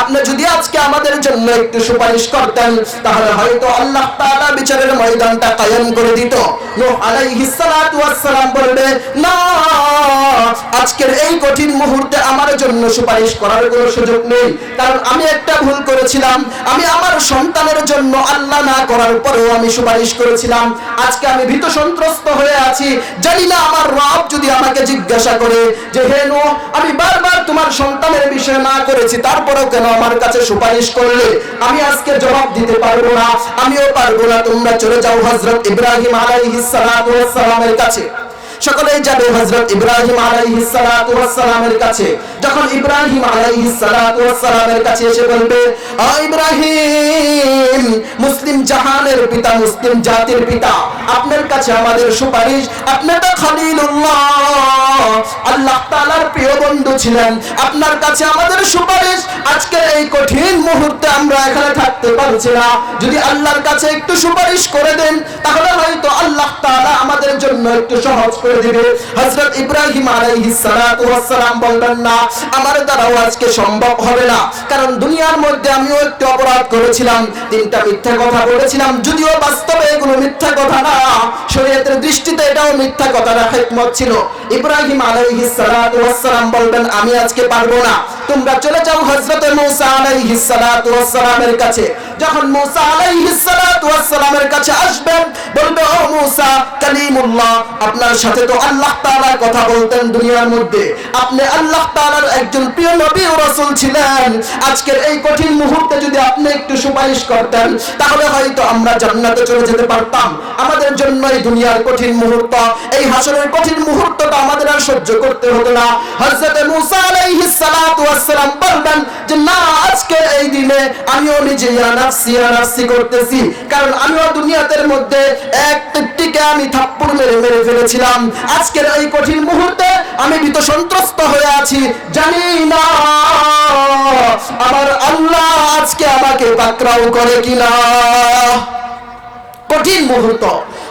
আপনি যদি আজকে আমাদের জন্য একটু সুপারিশ করতেন, তাহলে হয়তো আল্লাহ বিচারের ময়দানটা করে দিত। বলবে, না, আজকের এই কঠিন মুহূর্তে আমার জন্য সুপারিশ করার কোনো সুযোগ নেই। কারণ আমি একটা ভুল করেছিলাম। আমি আমার সন্তানের জন্য আল্লাহ না করার পরেও আমি সুপারিশ করেছিলাম। আজকে আমি ভীত সন্ত্রস্ত হয়ে আছি। জানি না আমার রব যদি আমাকে জিজ্ঞাসা করে যে, হে নো আমি বারবার তোমার সন্তানের বিষয়ে না করেছি, তারপরেও কেন আমার কাছে সুপারিশ করলে? আমি আজকে জবাব দিতে পারব না। আমিও পারব না। তোমরা চলে যাও হযরত ইব্রাহিম আলাইহিস সালামের কাছে। সকলেই যাবে হযরত ইব্রাহিম আলাইহিস সালাতু ওয়াস সালামের কাছে। যখন ইব্রাহিম আলাইহিস সালাতু ওয়াস সালামের কাছে এসে বলবে ও ইব্রাহিম, মুসলিম জাহানের পিতা, মুসলিম জাতির পিতা, আপনার কাছে আমাদের সুপারিশ, আপনি তো খলিলুল্লাহ, আল্লাহ তাআলার প্রিয় বন্ধু ছিলেন, আপনার কাছে আমাদের এই কঠিন মুহূর্তে আমরা এখানে থাকতে পারছি না। যদি আল্লাহর কাছে একটু সুপারিশ করে দেন, তাহলে হয়তো আল্লাহ তাআলা আমাদের জন্য একটু সহজ করে দিবে। হযরত ইব্রাহিম আলাইহিস সালাতু ওয়াস সালাম বলবেন না, আমার দ্বারাও আজকে সম্ভব হবে না। কারণ দুনিয়ার মধ্যে আমিও একটু অপরাধ করেছিলাম, তিনটা মিথ্যা কথা বলেছিলাম, যদিও বাস্তবে এগুলো মিথ্যা কথা না। শরীয়তের দৃষ্টিতে এটাও মিথ্যা কথা না হিকমত ছিল। ইব্রাহিম আলাইহিস সালাতু ওয়াস সালাম বলবেন, আমি আজকে পারব না। তোমরা চলে যাও হযরত মূসা আলাইহিস কাছে, যখন মূসা আলাইহিস কাছে আসবেন, বলবে, ও মূসা, কালিমুল্লাহ, আপনার সাথে তো আল্লাহ তাআলা কথা বলতেন দুনিয়ার মধ্যে। আপনি আল্লাহ তাআলার একজন প্রিয় নবী ও রাসূল ছিলেন। আজকের এই কঠিন মুহূর্তে যদি আপনি একটু সুপারিশ করতেন, তাহলে হয়তো আমরা জান্নাতে চলে যেতে পারতাম। আমাদের জন্য এই দুনিয়ার কঠিন মুহূর্ত, এই হাসরের কঠিন মুহূর্তটা আমাদের আর সহ্য করতে হতো না। হযরত মূসা আলাইহিস সালাতু ওয়াস সালাম বলবেন যে, না আজকে এই দিনে আমিও নিজে ইয়া নাফসি ইয়া নাফসি করতেছি। কারণ আমিও দুনিয়াতের মধ্যে এক টিকটিকে আমি থাপ্পড় মেরে মেরে ফেলেছিলাম। আজকের এই কঠিন মুহূর্তে আমি ভীত সন্ত্রস্ত হয়ে আছি। জানি না আমার আল্লাহ আজকে আমাকে পাকড়াও করে কিনা। কঠিন মুহূর্ত।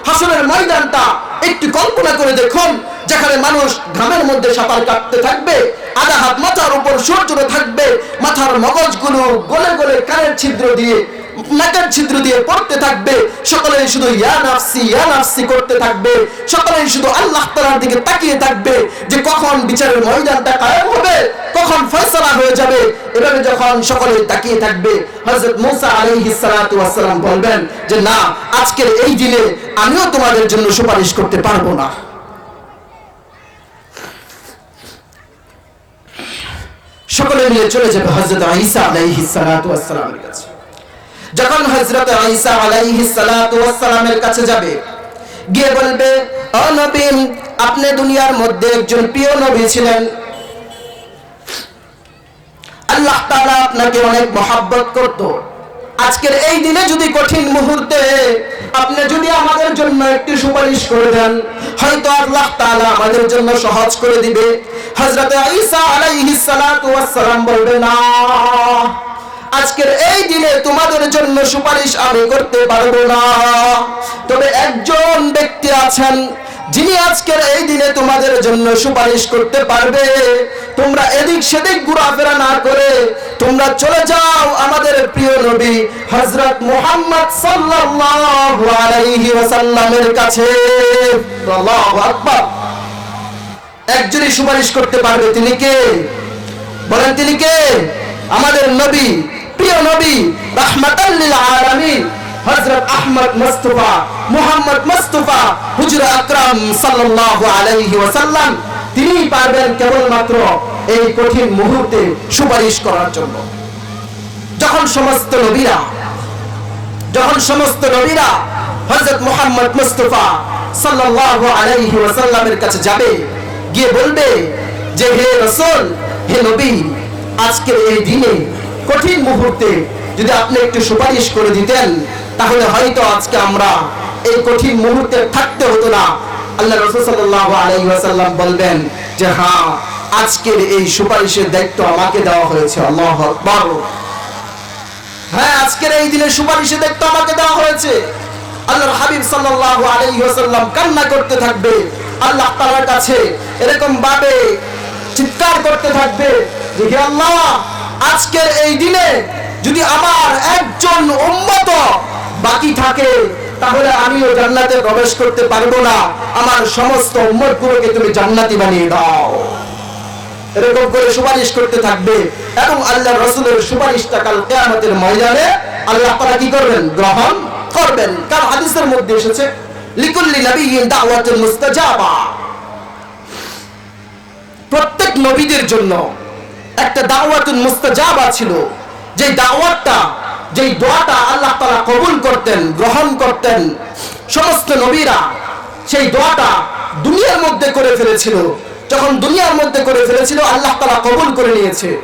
হাসনের ময়দানটা একটু কল্পনা করে দেখুন। যেখানে মানুষ ঘামের মধ্যে সাঁতার কাটতে থাকবে, আধা হাত মাথার উপর সূর্য থাকবে, মাথার মগজগুলো গলে গলে কানের ছিদ্র দিয়ে, নাকের ছিদ্র দিয়ে পড়তে থাকবে শুধু ইয়া নাফসি ইয়া নাফসি করতে থাকবে শুধু আল্লাহ দিকে তাকিয়ে থাকবে যে কখন বিচারের ময়দানটা কায়েম হবে, কখন হয়ে যাবে। এভাবে যখন সকলে তাকিয়ে থাকবে মুসা বলবেন যে, না, আজকের এই দিনে আমিও তোমাদের জন্য সুপারিশ করতে পারব না। সকলে মিলে চলে যাবে হযরত ঈসা আলাইহিস সালাতু ওয়াস সালামের কাছে। যখন হযরত ঈসা আলাইহিস সালাতু ওয়াস সালামের কাছে যাবে, গিয়ে বলবে, ও নবী, আপনি দুনিয়ার মধ্যে একজন প্রিয় নবী ছিলেন। আল্লাহ তাআলা আপনাকে অনেক মহাব্বত করত। আজকের এই দিনে যদি কঠিন মুহূর্তে আপনি যদি আমাদের জন্য একটি সুপারিশ করে দেন, হয়তো আল্লাহ তাআলা আমাদের জন্য সহজ করে দিবে। হযরত ঈসা আলাইহিস সালাতু ওয়াস সালাম বলবে, না, আজকের এই দিনে তোমাদের জন্য সুপারিশ আমি করতে পারব না। তবে একজন ব্যক্তি আছেন, যিনি আজকের এই দিনে তোমাদের জন্য সুপারিশ করতে পারবে। তোমরা এদিক সেদিক ঘোরাফেরা না করে তোমরা চলে যাও আমাদের প্রিয় নবী হযরত মুহাম্মদ সাল্লাল্লাহু আলাইহি ওয়াসাল্লামের কাছে। আল্লাহু আকবার। একজনই সুপারিশ করতে পারবে, তিনি কে? বলেন, তিনি কে? আমাদের নবী, প্রিয় নবী, রাহমাতাল লিল আলামিন, হযরত আহমদ মুস্তাফা, মুহাম্মদ মুস্তাফা, হুজুর আকরাম সাল্লাল্লাহু আলাইহি ওয়াসাল্লাম তিনি পারবেন কেবলমাত্র এই কঠিন মুহূর্তে সুপারিশ করার জন্য। যখন সমস্ত নবীরা, যখন সমস্ত নবীরা হযরত মুহাম্মদ মুস্তাফা সাল্লাল্লাহু আলাইহি ওয়াসাল্লামের কাছে যাবে গিয়ে বলবে যে হে রাসূল, হে নবী, আজকের এই দিনে কঠিন মুহূর্তে যদি আপনি একটু সুপারিশ করে দিতেন, তাহলে হয়তো আজকে আমরা এই কঠিন মুহূর্তে থাকতে হতো না। আল্লাহ রসুল সাল্লাল্লাহু আলাইহি ওয়াসাল্লাম বলবেন যে হ্যাঁ আজকের এই সুপারিশের দায়িত্ব আমাকে দেওয়া হয়েছে, আল্লাহ আকবার। হ্যাঁ আজকের এই দিনে সুপারিশের দায়িত্ব আমাকে দেওয়া হয়েছে। আল্লাহর হাবিব সাল্লাল্লাহু আলাইহি কান্না করতে থাকবে। আল্লাহ তাআলার কাছে এরকম ভাবে চিৎকার করতে থাকবে যে আল্লাহ, আজকের এই দিনে যদি আমার একজন উম্মত বাকি থাকে, তাহলে আমিও জান্নাতে প্রবেশ করতে পারব না। আমার সমস্ত উম্মতগুলোকে তুমি জান্নাতি বানিয়ে দাও। এরকম করে সুপারিশ করতে থাকবে। এবং আল্লাহ রসুলের সুপারিশটা কাল কেয়ামতের ময়দানে আল্লাহ তারা কি করবেন? গ্রহণ করবেন। কারণ হাদিসের মধ্যে এসেছে প্রত্যেক নবীদের জন্য একটা দাওয়াতুল মুস্তাজাবা ছিল। যে দাওয়াতটা, যেই দোয়াটা আল্লাহ তাআলা কবুল করতেন, গ্রহণ করতেন, সমস্ত নবীরা সেই দোয়াটা দুনিয়ার মধ্যে করে ফেলেছিল। যখন দুনিয়ার মধ্যে করে ফেলেছিল, আল্লাহ তাআলা কবুল করে নিয়েছে।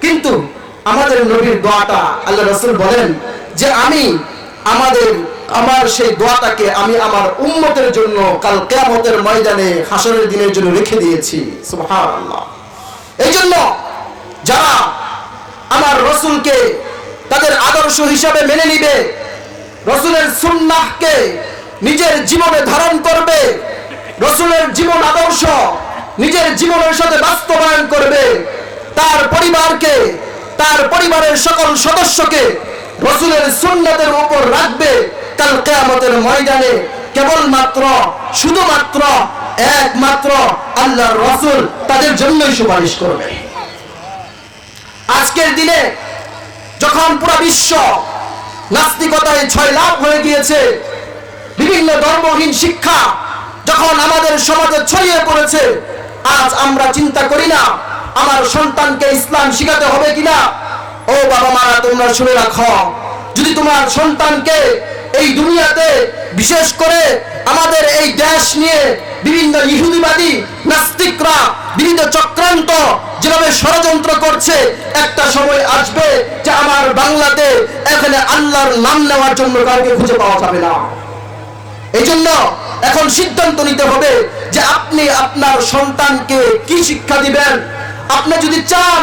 কিন্তু আমাদের নবীর দোয়াটা আল্লাহ রসুল বলেন যে, আমি আমাদের আমার সেই দোয়াটাকে আমি আমার উম্মতের জন্য কাল কেয়ামতের ময়দানে হাসরের দিনের জন্য রেখে দিয়েছি। এই জন্য যারা আমার রসুলকে তাদের আদর্শ হিসাবে মেনে নিবে, রসুলের সুন্নাহকে নিজের জীবনে ধারণ করবে, রসুলের জীবন আদর্শ নিজের জীবনের সাথে বাস্তবায়ন করবে, তার পরিবারকে, তার পরিবারের সকল সদস্যকে রসুলের সুন্নতের উপর রাখবে কাল কেয়ামতের ময়দানে কেবলমাত্র, শুধুমাত্র একমাত্র আল্লাহর রসুল তাদের জন্যই সুপারিশ করবে। আজকের দিনে যখন পুরো বিশ্ব নাস্তিকতায় ছয় লাভ হয়ে গিয়েছে, বিভিন্ন ধর্মহীন শিক্ষা যখন আমাদের সমাজে ছড়িয়ে পড়েছে, আজ আমরা চিন্তা করি না, আমার সন্তানকে ইসলাম শিখাতে হবে কিনা? ও বাবা মারা তোমরা শুনে রাখো, যদি তোমার সন্তানকে এই দুনিয়াতে, বিশেষ করে আমাদের এই দেশ নিয়ে বিভিন্ন ইহুদিবাদী নাস্তিকরা, বিভিন্ন চক্রান্ত যেভাবে ষড়যন্ত্র করছে, একটা সময় আসবে যে আমার বাংলাতে এখানে আল্লাহর নাম নেওয়ার জন্য কাউকে খুঁজে পাওয়া যাবে না। এই জন্য এখন সিদ্ধান্ত নিতে হবে যে আপনি আপনার সন্তানকে কি শিক্ষা দিবেন? আপনি যদি চান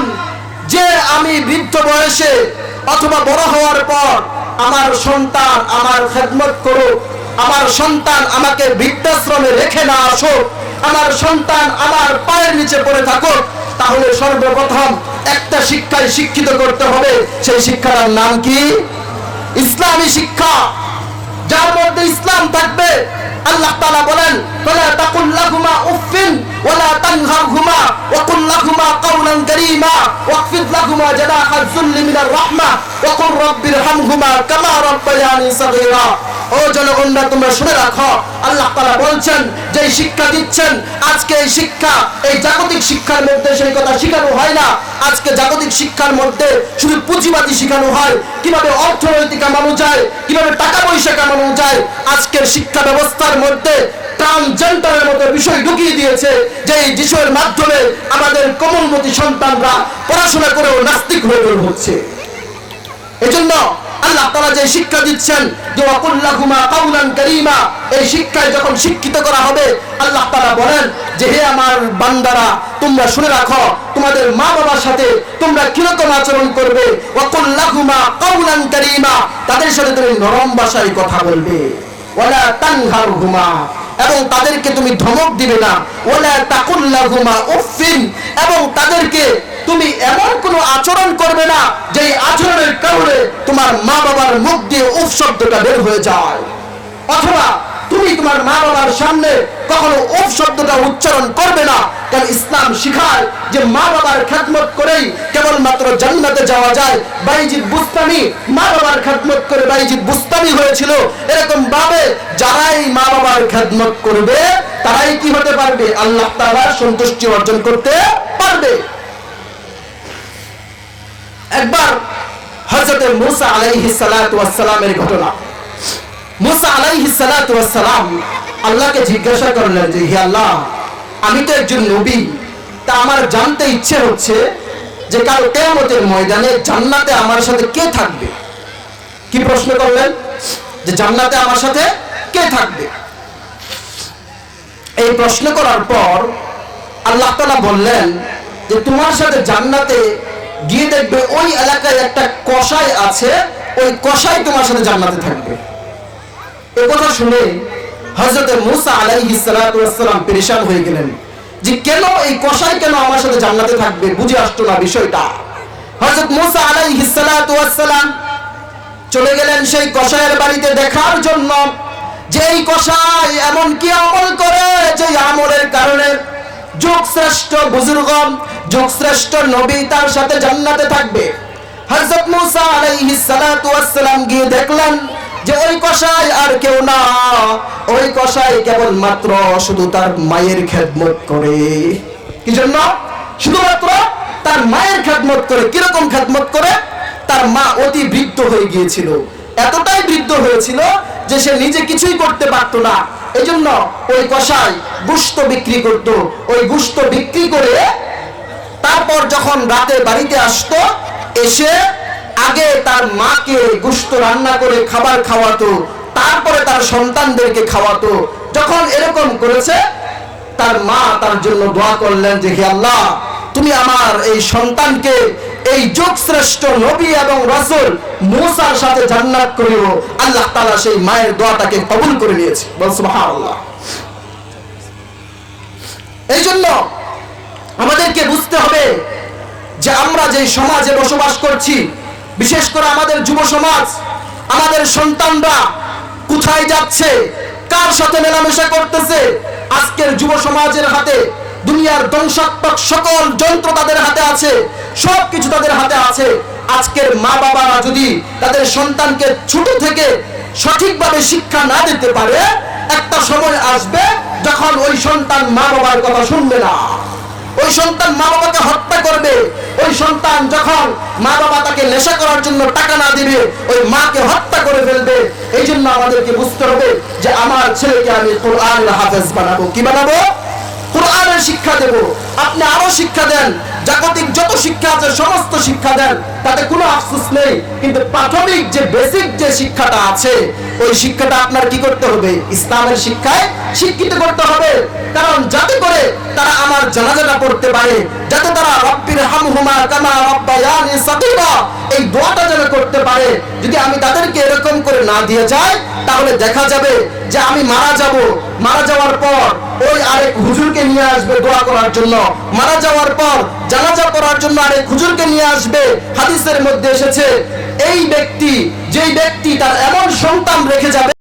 যে আমি বৃদ্ধ বয়সে অথবা বড় হওয়ার পর আমার সন্তান আমার খেদমত করুক, আমার সন্তান আমাকে বৃদ্ধাশ্রমে রেখে না আসো আমার সন্তান আমার পায়ের নিচে পড়ে থাকুক, তাহলে সর্বপ্রথম একটা শিক্ষায় শিক্ষিত করতে হবে। সেই শিক্ষার নাম কি? ইসলামী শিক্ষা। যার মধ্যে ইসলাম থাকবে, আল্লাহ তাআলা বলেন ওয়ালা তাকুল লাহুমা উফিন ওয়ালা তানহারহুমা ওয়া কুল লাহুমা কাওলান কারীমা ওয়াখফিদ লাহুমা জানাহা যুল্লি মিনার রাহমা ওয়া কুর রাব্বিরহামহুমা কামা রাব্বায়ানি সাগীরা। ও জনগণরা, তোমরা শুনে রাখো। আল্লাহ বলছেন যে শিক্ষা দিচ্ছেন, আজকে এই শিক্ষা, এই জাগতিক শিক্ষার মধ্যে সেই কথা শেখানো হয় না। আজকে জাগতিক শিক্ষার মধ্যে শুধু পুঁজিবাদী শেখানো হয়। কীভাবে অর্থনৈতিক কামানো যায়, কীভাবে টাকা পয়সা কামানো যায়, আজকের শিক্ষা ব্যবস্থার মধ্যে ট্রান্সজেন্ডারের মতো বিষয় ঢুকিয়ে দিয়েছে যে এই বিষয়ের মাধ্যমে আমাদের কোমলমতি সন্তানরা পড়াশোনা করেও নাস্তিক হয়ে হচ্ছে। এজন্য আল্লাহ তাআলা যে শিক্ষা দিচ্ছেন এই শিক্ষায় যখন শিক্ষিত করা হবে, আল্লাহ তাআলা বলেন যে, হে আমার বান্দারা, তোমরা শুনে রাখো, তোমাদের মা বাবার সাথে তোমরা কীরকম আচরণ করবে? কাউলান তাদের সাথে তুমি নরম ভাষায় কথা বলবে। এবং তাদেরকে তুমি ধমক দিবে না। এবং তাদেরকে তুমি এমন কোন আচরণ করবে না যে আচরণের কারণে তোমার মা বাবার মুখ দিয়ে উফ শব্দটা বের হয়ে যায়। অথবা তুমি তোমার মা বাবার সামনে কখনো উফ শব্দটা উচ্চারণ করবে না, কারণ ইসলাম শিখায় যে মা বাবার খেদমত করেই কেবলমাত্র জান্নাতে যাওয়া যায়। বাইজিদ বুস্তামি মা বাবার খেদমত করে বাইজিদ বুস্তামি হয়েছিল। এরকম ভাবে যারাই মা বাবার খেদমত করবে, তারাই কি হতে পারবে? আল্লাহ তাআলার সন্তুষ্টি অর্জন করতে পারবে। একবার হযরত মুসা আলাইহিস সালাতু সালামের ঘটনা। মুসা আলাইহিস সালাতু সালাম আল্লাহকে জিজ্ঞাসা করলেন যে, হে আল্লাহ, আমি তো একজন নবী। তা আমার জানতে ইচ্ছে হচ্ছে যে কাল কিয়ামতের ময়দানে জান্নাতে আমার সাথে কে থাকবে? কি প্রশ্ন করলেন? যে জান্নাতে আমার সাথে কে থাকবে? এই প্রশ্ন করার পর আল্লাহ তাআলা বললেন যে, তোমার সাথে জান্নাতে গিয়ে দেখবে ওই এলাকায় একটা কষাই আছে, ওই কষাই তোমার সাথে জান্নাতে থাকবে। এ কথা শুনে হজরত মুসা আলাইহি সালাম পেরেশান হয়ে গেলেন। যে কেন এই কষাই কেন আমার সাথে জান্নাতে থাকবে? বুঝে আসতো না বিষয়টা। হজরত মুসা আলাইহি সালাম চলে গেলেন সেই কষায়ের বাড়িতে দেখার জন্য। যে এই কষাই এমন কি আমল করে? যে আমলের কারণে যোগ শ্রেষ্ঠ বুজুর্গ যুগ শ্রেষ্ঠ নবী তার সাথে জান্নাতে থাকবে। হযরত মুসা আলাইহিস সালাতু ওয়াসসালাম গিয়ে দেখলেন যে ওই কষাই আর কেউ না। ওই কষাই কেবল মাত্র শুধু তার মায়ের খেদমত করে। কি জন্য শুধুমাত্র তার মায়ের খেদমত করে। কীরকম খেদমত করে? তার মা অতি বৃদ্ধ হয়ে গিয়েছিল। এতটাই বৃদ্ধ হয়েছিল যে সে নিজে কিছুই করতে পারত না। এই জন্য ওই কষাই গুস্ত বিক্রি করত। ওই গুস্ত বিক্রি করে তারপর যখন রাতে বাড়িতে আসতো, এসে আগে তার মাকে গুস্ত রান্না করে খাবার খাওয়াতো, তারপরে তার সন্তানদেরকে খাওয়াতো। যখন এরকম করেছে, তার মা তার জন্য দোয়া করলেন যে, হে আল্লাহ, তুমি আমার এই সন্তানকে এই যুগ শ্রেষ্ঠ নবী এবং রাসূল মূসার সাথে জান্নাত করিও। আল্লাহ তাআলা সেই মায়ের দোয়াটাকে কবুল করে নিয়েছে। বল সুবহানাল্লাহ। এই জন্য আমাদেরকে বুঝতে হবে যে আমরা যে সমাজে বসবাস করছি, বিশেষ করে আমাদের যুব সমাজ, আমাদের সন্তানরা কোথায় যাচ্ছে, কার সাথে মেলামেশা করতেছে, আজকের যুব সমাজের হাতে, দুনিয়ার ধ্বংসাত্মক সকল যন্ত্র তাদের হাতে আছে সব কিছু তাদের হাতে আছে। আজকের মা বাবারা যদি তাদের সন্তানকে ছোট থেকে সঠিকভাবে শিক্ষা না দিতে পারে, একটা সময় আসবে যখন ওই সন্তান মা বাবার কথা শুনবে না। ওই সন্তান মা বাবাকে হত্যা করবে। ওই সন্তান যখন মা বাবা তাকে নেশা করার জন্য টাকা না দিবে, ওই মাকে হত্যা করে ফেলবে। এই জন্য আমাদেরকে বুঝতে হবে যে আমার ছেলেকে আমি কোরআন হাফেজ বানাবো। কি বানাবো? কোরআনের শিক্ষা দেব। আপনি আরও শিক্ষা দেন। জাগতিক যত শিক্ষা আছে, সমস্ত শিক্ষা দেন তাতে কোনো আফসোস নেই। কিন্তু প্রাথমিক যে বেসিক যে শিক্ষাটা আছে, ওই শিক্ষাটা আপনার কি করতে হবে? ইসলামের শিক্ষায় শিক্ষিত করতে হবে। কারণ যাতে করে তারা আমার জানাজাটা পড়তে পারে, যাতে তারা রব্বির হামহুমা কামা রব্বায়ানি সাগীরা, এই দোয়াটা যেন করতে পারে। যদি আমি তাদেরকে এরকম করে না দিয়ে যাই, তাহলে দেখা যাবে যে আমি মারা যাব। মারা যাওয়ার পর ওই আরেক হুজুরকে নিয়ে আসবে দোয়া করার জন্য। মারা যাওয়ার পর জানাজা পড়ার জন্য আরেক হুজুরকে নিয়ে আসবে। হাদিসের মধ্যে এসেছে, এই ব্যক্তি, যেই ব্যক্তি তার এমন সন্তান রেখে যাবে